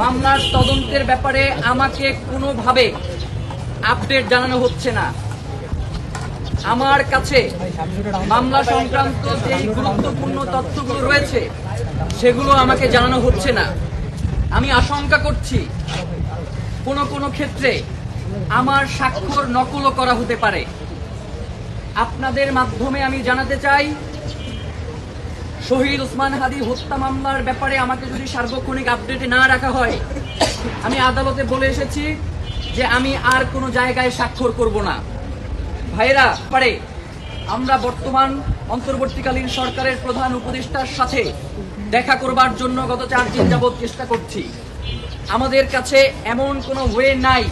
মামলার তদন্তের ব্যাপারে আমাকে কোনোভাবে আপডেট জানানো হচ্ছে না। আমার কাছে মামলা সংক্রান্ত যে গুরুত্বপূর্ণ তথ্যগুলো রয়েছে, সেগুলো আমাকে জানানো হচ্ছে না। আমি আশঙ্কা করছি কোনো কোনো ক্ষেত্রে আমার স্বাক্ষর নকলও করা হতে পারে। আপনাদের মাধ্যমে আমি জানাতে চাই শহীদ ওসমান হাদি হত্যা মামলার ব্যাপারে আমাকে যদি সার্বক্ষণিক আপডেটে না রাখা হয়, আমি আদালতে বলে এসেছি যে আমি আর কোনো জায়গায় স্বাক্ষর করব না। ভাইরা পারে আমরা বর্তমান অন্তর্বর্তীকালীন সরকারের প্রধান উপদেষ্টার সাথে দেখা করবার জন্য গত চার দিন যাবৎ চেষ্টা করছি। আমাদের কাছে এমন কোনো ওয়ে নাই,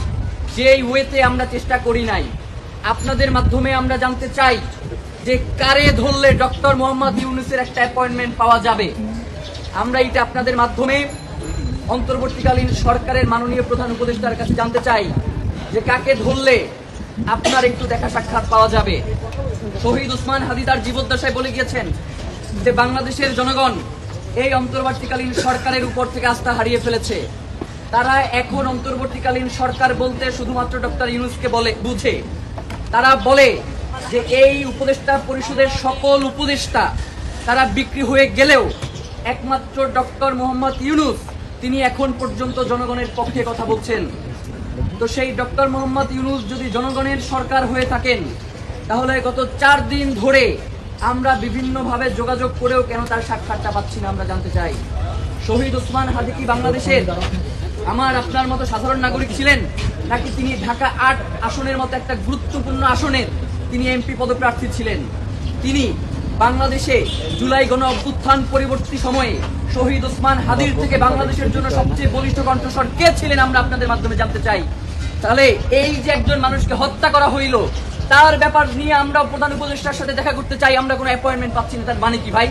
যেই ওয়েতে আমরা চেষ্টা করি নাই। আপনাদের মাধ্যমে আমরা জানতে চাই যে কারে ধরলে ডক্টর মোহাম্মদ ইউনুসের একটা অ্যাপয়েন্টমেন্ট পাওয়া যাবে? আমরা এটা আপনাদের মাধ্যমে অন্তর্বর্তীকালীন সরকারের মাননীয় প্রধান উপদেষ্টার কাছে জানতে চাই যে কাকে ধরলে আপনার একটু দেখা সাক্ষাৎ পাওয়া যাবে। শহীদ উসমান হাদিদার জীবদ্দশায় বলে গিয়েছেন যে বাংলাদেশের জনগণ এই অন্তর্বর্তীকালীন সরকারের উপর থেকে আস্থা হারিয়ে ফেলেছে। তারা এখন অন্তর্বর্তীকালীন সরকার বলতে শুধুমাত্র ডক্টর ইউনুসকে বলে, বুঝে। তারা বলে যে এই উপদেষ্টা পরিষদের সকল উপদেষ্টা তারা বিক্রি হয়ে গেলেও একমাত্র ডক্টর মোহাম্মদ ইউনুস, তিনি এখন পর্যন্ত জনগণের পক্ষে কথা বলছেন। তো সেই ডক্টর মোহাম্মদ ইউনুস যদি জনগণের সরকার হয়ে থাকেন, তাহলে গত চার দিন ধরে আমরা বিভিন্নভাবে যোগাযোগ করেও কেন তার সাক্ষাৎটা পাচ্ছি না আমরা জানতে চাই। শহীদ ওসমান হাদি কি বাংলাদেশের? আমার আপনার মতো সাধারণ নাগরিক ছিলেন? নাকি তিনি ঢাকা আট আসনের মতো একটা গুরুত্বপূর্ণ আসনের তিনি এমপি পদপ্রার্থী ছিলেন। তিনি বাংলাদেশে জুলাই গণ অভ্যুত্থান পরিবর্তী সময়ে শহীদ ওসমান হাদির থেকে বাংলাদেশের জন্য সবচেয়ে বলিষ্ঠ কণ্ঠস্বর কে ছিলেন আমরা আপনাদের মাধ্যমে জানতে চাই। তাহলে এই যে একজন মানুষকে হত্যা করা হইল, তার ব্যাপার নিয়ে আমরা প্রধান উপদেষ্টার সাথে দেখা করতে চাই। আমরা কোনো অ্যাপয়েন্টমেন্ট পাচ্ছি না, তার মানে কি ভাই?